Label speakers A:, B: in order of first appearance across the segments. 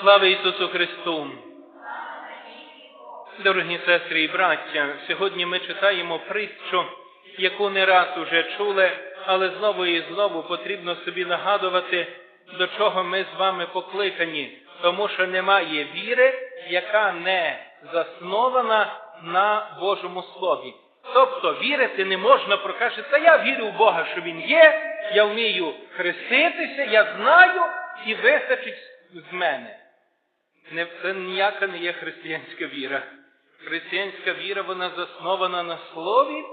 A: Слава Ісусу Христу! Дорогі сестри і браття, сьогодні ми читаємо притчу, яку не раз уже чули, але знову і знову потрібно собі нагадувати, до чого ми з вами покликані, тому що немає віри, яка не заснована на Божому Слові. Тобто вірити не можна прокаже, та я вірю в Бога, що Він є, я вмію хреститися, я знаю і вистачить з мене. Не, це ніяка не є християнська віра. Християнська віра вона заснована на слові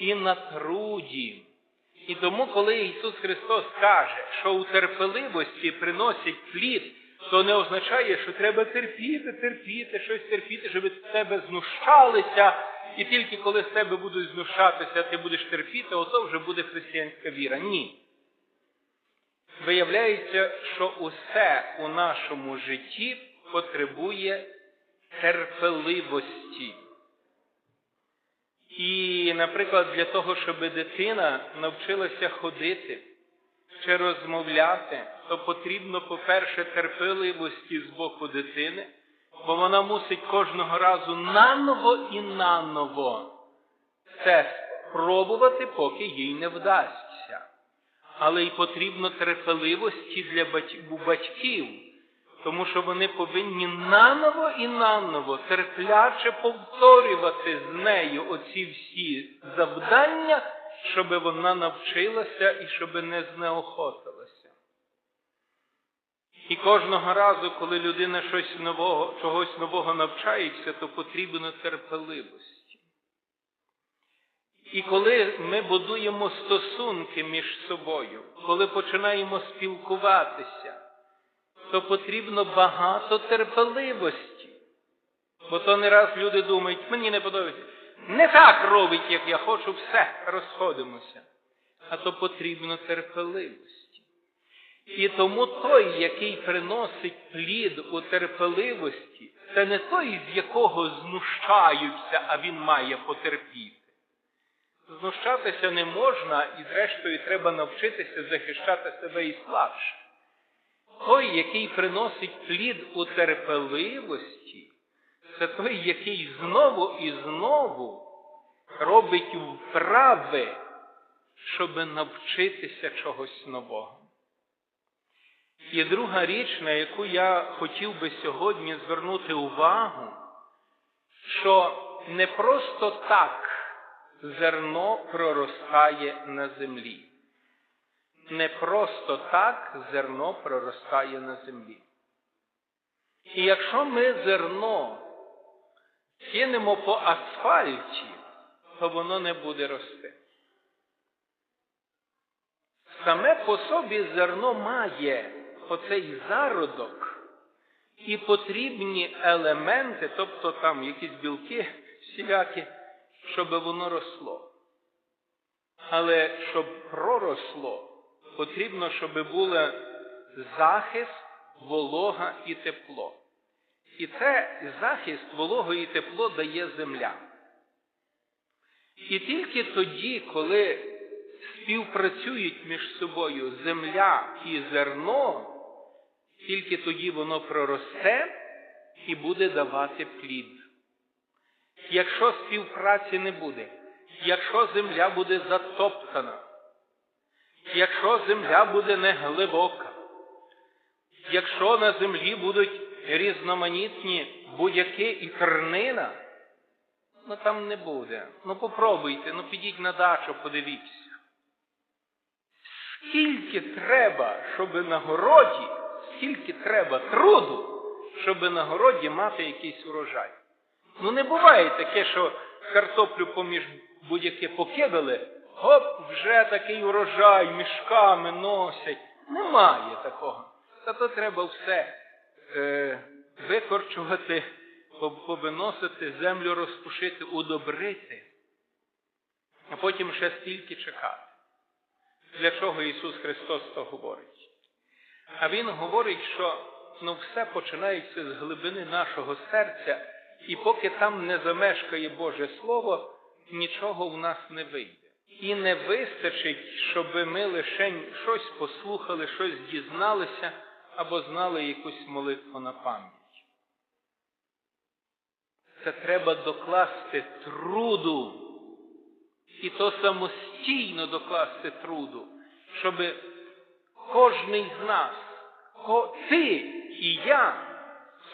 A: і на труді. І тому, коли Ісус Христос каже, що у терпеливості приносять плід, то не означає, що треба терпіти, терпіти, щось терпіти, щоб з тебе знущалися, і тільки коли з тебе будуть знущатися, ти будеш терпіти, ото вже буде християнська віра. Ні. Виявляється, що усе у нашому житті потребує терпеливості. І, наприклад, для того, щоб дитина навчилася ходити чи розмовляти, то потрібно, по-перше, терпеливості з боку дитини, бо вона мусить кожного разу наново і наново це спробувати, поки їй не вдасться. Але й потрібно терпеливості для батьків, тому що вони повинні наново і наново терпляче повторювати з нею оці всі завдання, щоб вона навчилася і щоб не знеохотилася. І кожного разу, коли людина щось нового, чогось нового навчається, то потрібно терпеливості. І коли ми будуємо стосунки між собою, коли починаємо спілкуватися, то потрібно багато терпеливості. Бо то не раз люди думають, мені не подобається. Не так робить, як я хочу, все, розходимося. А то потрібно терпеливості. І тому той, який приносить плід у терпеливості, це не той, з якого знущаються, а він має потерпіти. Знущатися не можна, і зрештою треба навчитися захищати себе і слабше. Той, який приносить плід у терпеливості, це той, який знову і знову робить вправи, щоб навчитися чогось нового. І друга річ, на яку я хотів би сьогодні звернути увагу, що не просто так зерно проростає на землі. Не просто так зерно проростає на землі. І якщо ми зерно кинемо по асфальті, то воно не буде рости. Саме по собі зерно має оцей зародок і потрібні елементи, тобто там якісь білки всілякі, щоб воно росло. Але щоб проросло, потрібно, щоб були захист, волога і тепло. І це захист, волого і тепло дає земля. І тільки тоді, коли співпрацюють між собою земля і зерно, тільки тоді воно проросте і буде давати плід. Якщо співпраці не буде, якщо земля буде затоптана, якщо земля буде неглибока, якщо на землі будуть різноманітні будь-які і тернина, ну там не буде. Ну попробуйте, ну підіть на дачу, подивіться. Скільки треба, щоб на городі, скільки треба труду, щоб на городі мати якийсь урожай. Ну не буває таке, що картоплю поміж будь-яке покидали, Гоп, вже такий урожай мішками носять. Немає такого. Та то треба все е, викорчувати, повиносити, землю розпушити, удобрити, а потім ще стільки чекати. Для чого Ісус Христос то говорить? А Він говорить, що ну, все починається з глибини нашого серця, і поки там не замешкає Боже Слово, нічого в нас не вийде. І не вистачить, щоб ми лише щось послухали, щось дізналися, або знали якусь молитву на пам'ять. Це треба докласти труду. І то самостійно докласти труду, щоб кожний з нас, ти і я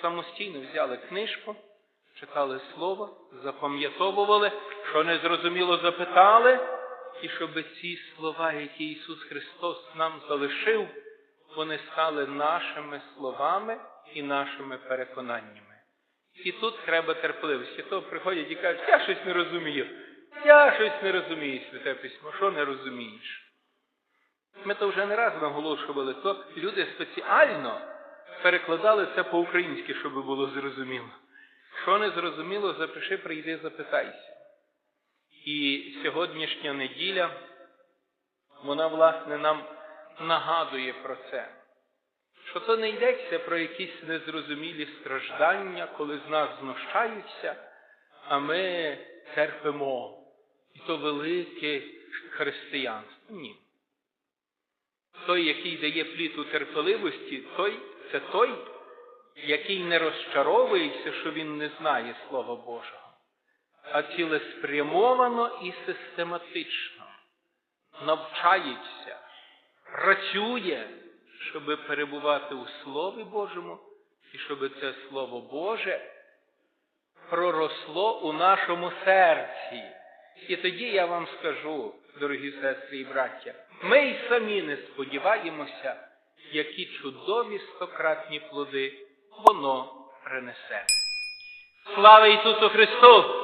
A: самостійно взяли книжку, читали слово, запам'ятовували, що незрозуміло запитали, і щоб ці слова, які Ісус Христос нам залишив, вони стали нашими словами і нашими переконаннями. І тут треба терпеливості. То приходять і кажуть, я щось не розумію. Я щось не розумію, святе письмо. Що не розумієш? Ми то вже не раз наголошували, то люди спеціально перекладали це по-українськи, щоб було зрозуміло. Що не зрозуміло, запиши, прийди, запитайся. І сьогоднішня неділя, вона, власне, нам нагадує про це. Що то не йдеться про якісь незрозумілі страждання, коли з нас знущаються, а ми терпимо. І то велике християнство. Ні. Той, який дає плід у терпеливості, той, це той, який не розчаровується, що він не знає Слова Божого, а цілеспрямовано і систематично навчається, працює, щоб перебувати у Слові Божому, і щоб це Слово Боже проросло у нашому серці. І тоді я вам скажу, дорогі сестри і браття, ми й самі не сподіваємося, які чудові стократні плоди воно принесе. Слава Ісусу Христу!